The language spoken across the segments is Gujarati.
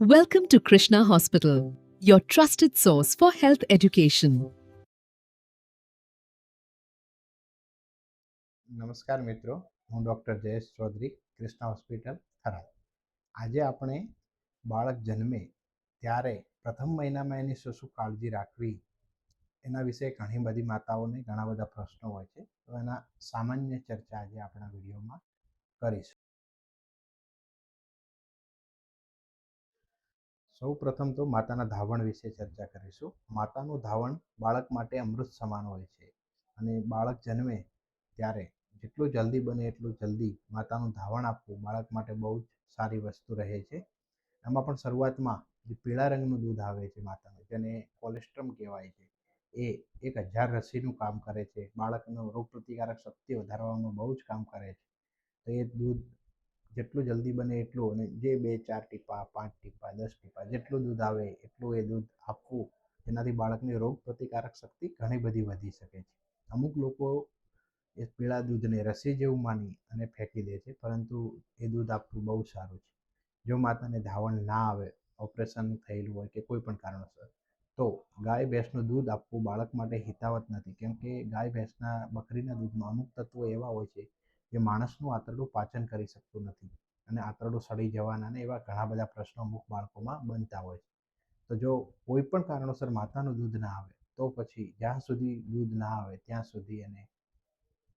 Welcome to Krishna Hospital, your trusted source for health education. નમસ્કાર મિત્રો હું ડૉક્ટર જયેશ ચૌધરી કૃષ્ણા હોસ્પિટલ થરાદ. આજે આપણે બાળક જન્મે ત્યારે પ્રથમ મહિનામાં એની શું શું કાળજી રાખવી એના વિશે ઘણી બધી માતાઓને ઘણા બધા પ્રશ્નો હોય છે. તો એના સામાન્ય ચર્ચા આજે આપણા વિડીયોમાં કરીશું. સૌ પ્રથમ તો માતાના ધાવણ વિશે ચર્ચા કરીશું. માતાનું ધાવણ બાળક માટે અમૃત સમાન હોય છે અને બાળક જન્મે ત્યારે જેટલું જલ્દી બને એટલું જલ્દી માતાનું ધાવણ આપવું બાળક માટે બહુ જ સારી વસ્તુ રહે છે. એમાં પણ શરૂઆતમાં જે પીળા રંગનું દૂધ આવે છે માતાનું, જેને કોલેસ્ટ્રમ કહેવાય છે, એ એક હજાર રસીનું કામ કરે છે. બાળકનો રોગપ્રતિકારક શક્તિ વધારવામાં બહુ જ કામ કરે છે. તો એ દૂધ જેટલું જલ્દી બને એટલું અને જે બે, ચાર ટીપા, પાંચ ટીપા, દસ ટીપા, જેટલું દૂધ આવે એટલું એ દૂધ આપવું જેનાથી બાળકની રોગ પ્રતિકારક શક્તિ ઘણી બધી વધી શકે છે. અમુક લોકો એ પીળા દૂધને રસી જેવું માની અને ફેંકી દે છે, પરંતુ એ દૂધ આપવું બહુ સારું છે. જો માતાને ધાવણ ના આવે, ઓપરેશન થયેલું હોય કે કોઈ પણ કારણોસર, તો ગાય ભેંસનું દૂધ આપવું બાળક માટે હિતાવત નથી. કેમ કે ગાય ભેંસના બકરીના દૂધમાં અમુક તત્વો એવા હોય છે જે માણસનું આંતરડું પાચન કરી શકતું નથી અને આંતરડું સડી જવાના ને એવા ઘણા બધા પ્રશ્નો અમુક બાળકોમાં બનતા હોય છે. તો જો કોઈ પણ કારણોસર માતાનું દૂધ ના આવે, તો પછી જ્યાં સુધી દૂધ ના આવે ત્યાં સુધી એને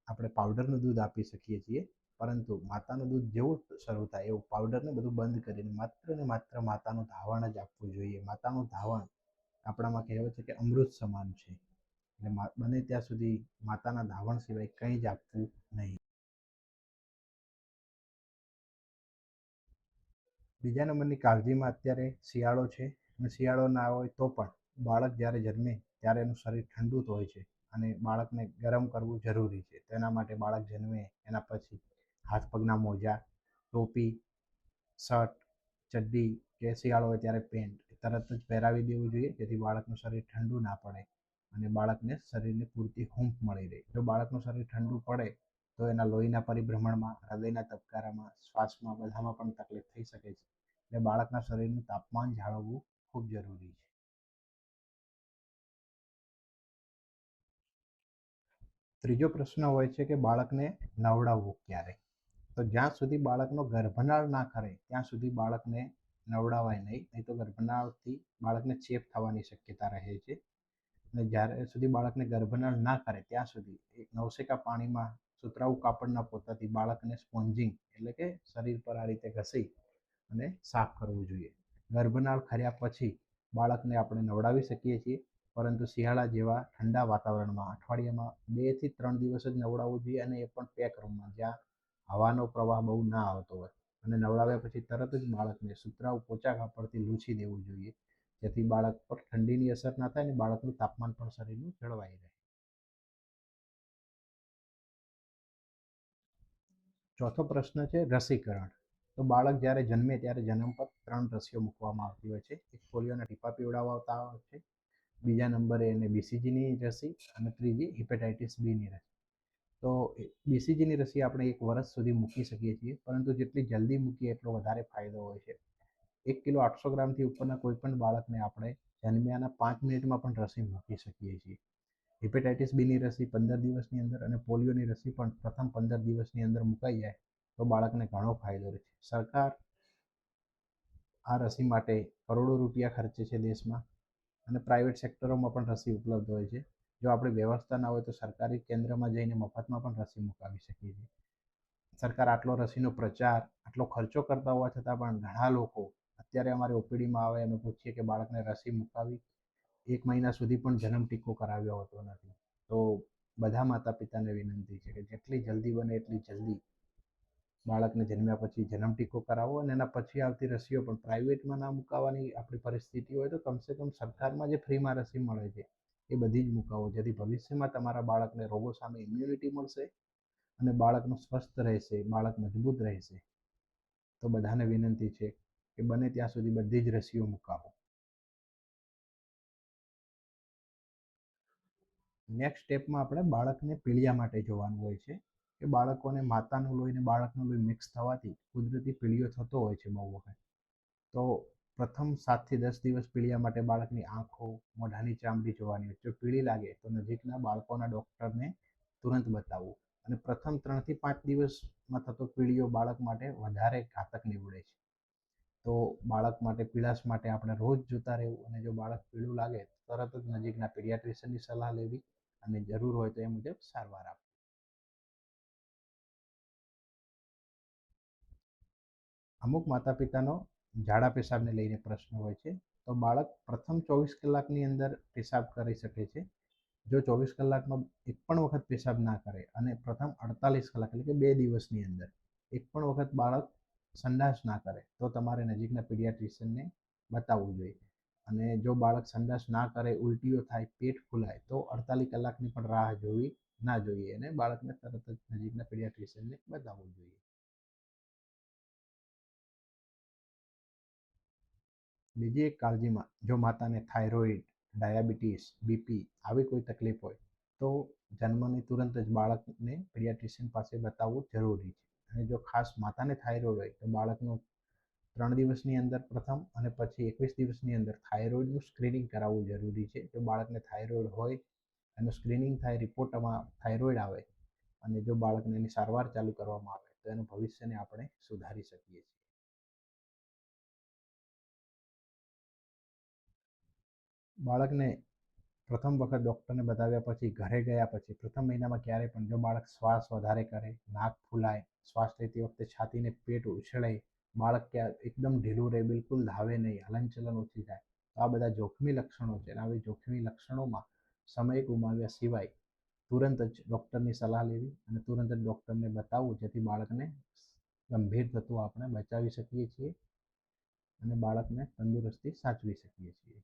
આપણે પાવડરનું દૂધ આપી શકીએ છીએ. પરંતુ માતાનું દૂધ જેવું શરૂ થાય એવું પાવડરને બધું બંધ કરીને માત્ર ને માત્ર માતાનું ધાવણ જ આપવું જોઈએ. માતાનું ધાવણ આપણામાં કહેવાય છે કે અમૃત સમાન છે. એટલે બને ત્યાં સુધી માતાના ધાવણ સિવાય કંઈ જ આપવું નહીં. બીજા નંબરની કાળજીમાં અત્યારે શિયાળો છે અને શિયાળો ના હોય તો પણ બાળક જ્યારે જન્મે ત્યારે એનું શરીર ઠંડુ જ હોય છે અને બાળકને ગરમ કરવું જરૂરી છે. તેના માટે બાળક જન્મે એના પછી હાથ પગના મોજા, ટોપી, શર્ટ, ચડ્ડી કે શિયાળો હોય ત્યારે પેન્ટ તરત જ પહેરાવી દેવું જોઈએ જેથી બાળકનું શરીર ઠંડુ ના પડે અને બાળકને શરીરને પૂરતી હૂંફ મળી રહે. જો બાળકનું શરીર ઠંડુ પડે તો એના લોહીના પરિભ્રમણમાં, હૃદયના ધબકારામાં, શ્વાસમાં બધામાં પણ તકલીફ થઈ શકે છે. એટલે બાળકના શરીરનું તાપમાન જાળવવું ખૂબ જરૂરી છે. ત્રીજો પ્રશ્ન હોય છે કે બાળકને નવડાવવું ક્યારે? તો જ્યાં સુધી બાળકનો ગર્ભનાળ ના કરે ત્યાં સુધી બાળકને નવડાવાય નહીં. નહીં તો ગર્ભનાળથી બાળકને ચેપ થવાની શક્યતા રહે છે. અને જ્યારે સુધી બાળકને ગર્ભનાળ ના કરે ત્યાં સુધી એક નવસેકા પાણીમાં સુતરાઉ કાપડના પોતાથી બાળકને સ્પોન્જિંગ એટલે કે શરીર પર આ રીતે ઘસી અને સાફ કરવું જોઈએ. ગર્ભનાળ ખર્યા પછી બાળકને આપણે નવડાવી શકીએ છીએ, પરંતુ શિયાળા જેવા ઠંડા વાતાવરણમાં અઠવાડિયામાં બેથી ત્રણ દિવસ જ નવડાવવું જોઈએ અને એ પણ પેક રૂમમાં, જ્યાં હવાનો પ્રવાહ બહુ ના આવતો હોય. અને નવડાવ્યા પછી તરત જ બાળકને સુતરાઉ પોચા કાપડથી લૂછી દેવું જોઈએ, જેથી બાળક પર ઠંડીની અસર ના થાય અને બાળકનું તાપમાન પણ શરીરનું જળવાઈ રહે. ચોથો પ્રશ્ન છે રસીકરણ. તો બાળક જ્યારે જન્મે ત્યારે જન્મ પર ત્રણ રસીઓ મૂકવામાં આવતી હોય છે. એક પોલિયોના ટીપા પીવડાવતા હોય છે. બીજા નંબરે એને બીસીજીની રસી અને ત્રીજી હિપેટાઇટિસ બીની રસી. તો બીસીજીની રસી આપણે એક વર્ષ સુધી મૂકી શકીએ છીએ, પરંતુ જેટલી જલ્દી મૂકીએ એટલો વધારે ફાયદો હોય છે. એક કિલો આઠસો ગ્રામથી ઉપરના કોઈ પણ બાળકને આપણે જન્મ્યાના પાંચ મિનિટમાં પણ રસી મૂકી શકીએ છીએ. હિપેટાઇટિસ બીની રસી પંદર દિવસની અંદર અને પોલિયોની રસી પણ પ્રથમ પંદર દિવસની અંદર મુકાઈ જાય, તો બાળકને ઘણો ફાયદો રહે છે. સરકાર આ રસી માટે કરોડો રૂપિયા ખર્ચે છે દેશમાં અને પ્રાઇવેટ સેક્ટરોમાં પણ રસી ઉપલબ્ધ હોય છે. જો આપણી વ્યવસ્થા ના હોય તો સરકારી કેન્દ્રમાં જઈને મફતમાં પણ રસી મુકાવી શકીએ છીએ. સરકાર આટલો રસીનો પ્રચાર, આટલો ખર્ચો કરતા હોવા છતાં પણ ઘણા લોકો અત્યારે અમારી ઓપીડીમાં આવે અમે પૂછીએ કે બાળકને રસી મુકાવી એક મહિના સુધી પણ જન્મ ટીકો કરાવ્યો હોતો નથી. તો બધા માતા પિતાને વિનંતી છે કે જેટલી જલ્દી બને એટલી જલ્દી બાળકને જન્મ્યા પછી જન્મ ટીકો કરાવો અને એના પછી આવતી રસીઓ પણ પ્રાઇવેટમાં ના મુકાવાની આપણી પરિસ્થિતિ હોય તો કમસે કમ સરકારમાં જે ફ્રીમાં રસી મળે છે, એ બધી જ મુકાવો. જેથી ભવિષ્યમાં તમારા બાળકને રોગો સામે ઇમ્યુનિટી મળશે અને બાળકનું સ્વસ્થ રહેશે, બાળક મજબૂત રહેશે. તો બધાને વિનંતી છે કે બને ત્યાં સુધી બધી જ રસીઓ મુકાવો. નેક્સ્ટ સ્ટેપમાં આપણે બાળકને પીળિયા માટે જોવાનું હોય છે. કે બાળકોને માતાનું લોહી ને બાળકનું લોહી મિક્સ થવાથી કુદરતી પીળીઓ થતો હોય છે બહુ વખત. તો પ્રથમ સાતથી દસ દિવસ પીળિયા માટે બાળકની આંખો મોઢાની ચામડી જોવાની હોય. જો પીળી લાગે તો નજીકના બાળકોના ડૉક્ટરને તુરંત બતાવવું. અને પ્રથમ ત્રણથી પાંચ દિવસમાં થતો પીળિયો બાળક માટે વધારે ઘાતક નીવડે છે. તો બાળક માટે પીળાશ માટે આપણે રોજ જોતા રહેવું અને જો બાળક પીળું લાગે તો તરત જ નજીકના પીડિયાટ્રિશિયનની સલાહ લેવી. અને જરૂર હોય તો એ મુજબ સારવાર આપવી અમુક માતા પિતાનો ઝાડા પેશાબને લઈને પ્રશ્ન હોય છે. તો બાળક પ્રથમ ચોવીસ કલાકની અંદર પેશાબ કરી શકે છે. જો ચોવીસ કલાકમાં એક પણ વખત પેશાબ ના કરે અને પ્રથમ અડતાલીસ કલાક એટલે કે બે દિવસની અંદર એક પણ વખત બાળક સંડાસ ના કરે તો તમારે નજીકના પીડિયાટ્રિશિયનને બતાવવું જોઈએ. અને જો બાળક સંડાસ ના કરે, ઉલટીઓ થાય, પેટ ફૂલાય, તો અડતાલીસ કલાકની પણ રાહ જોવી ના જોઈએ અને બાળકને તરત જ નજીકના પીડિયાટ્રિશિયનને બતાવવું જોઈએ. બીજી એક કાળજીમાં, જો માતાને થાઇરોઇડ ડાયાબિટીસ બીપી આવી કોઈ તકલીફ હોય, તો જન્મની તુરંત જ બાળકને પીડિયાટ્રિશિયન પાસે બતાવવું જરૂરી છે. અને જો ખાસ માતાને થાઇરોઇડ હોય, તો બાળકનું ત્રણ દિવસની અંદર પ્રથમ અને પછી એકવીસ દિવસની અંદર થાઇરોઇડનું સ્ક્રીનિંગ કરાવવું જરૂરી છે. જો બાળકને થાઇરોઇડ હોય એનું સ્ક્રીનિંગ થાય રિપોર્ટમાં થાઇરોઇડ આવે અને જો બાળકને એની સારવાર ચાલુ કરવામાં આવે, તો એનું ભવિષ્યને આપણે સુધારી શકીએ છીએ. બાળકને પ્રથમ વખત ડૉક્ટરને બતાવ્યા પછી, ઘરે ગયા પછી, પ્રથમ મહિનામાં ક્યારેય પણ જો બાળક શ્વાસ વધારે કરે, નાક ફૂલાય, શ્વાસ લેતી વખતે છાતીને પેટ ઉછળે બાળક ક્યાં એકદમ ઢીલું રહે, બિલકુલ ધાવે નહીં, હલનચલન ઓછી થાય. તો આ બધા જોખમી લક્ષણો છે અને આવી જોખમી લક્ષણોમાં સમય ગુમાવ્યા સિવાય તુરંત જ ડૉક્ટરની સલાહ લેવી અને તુરંત જ ડૉક્ટરને બતાવવું, જેથી બાળકને ગંભીર થતું આપણે બચાવી શકીએ છીએ અને બાળકને તંદુરસ્તી સાચવી શકીએ છીએ.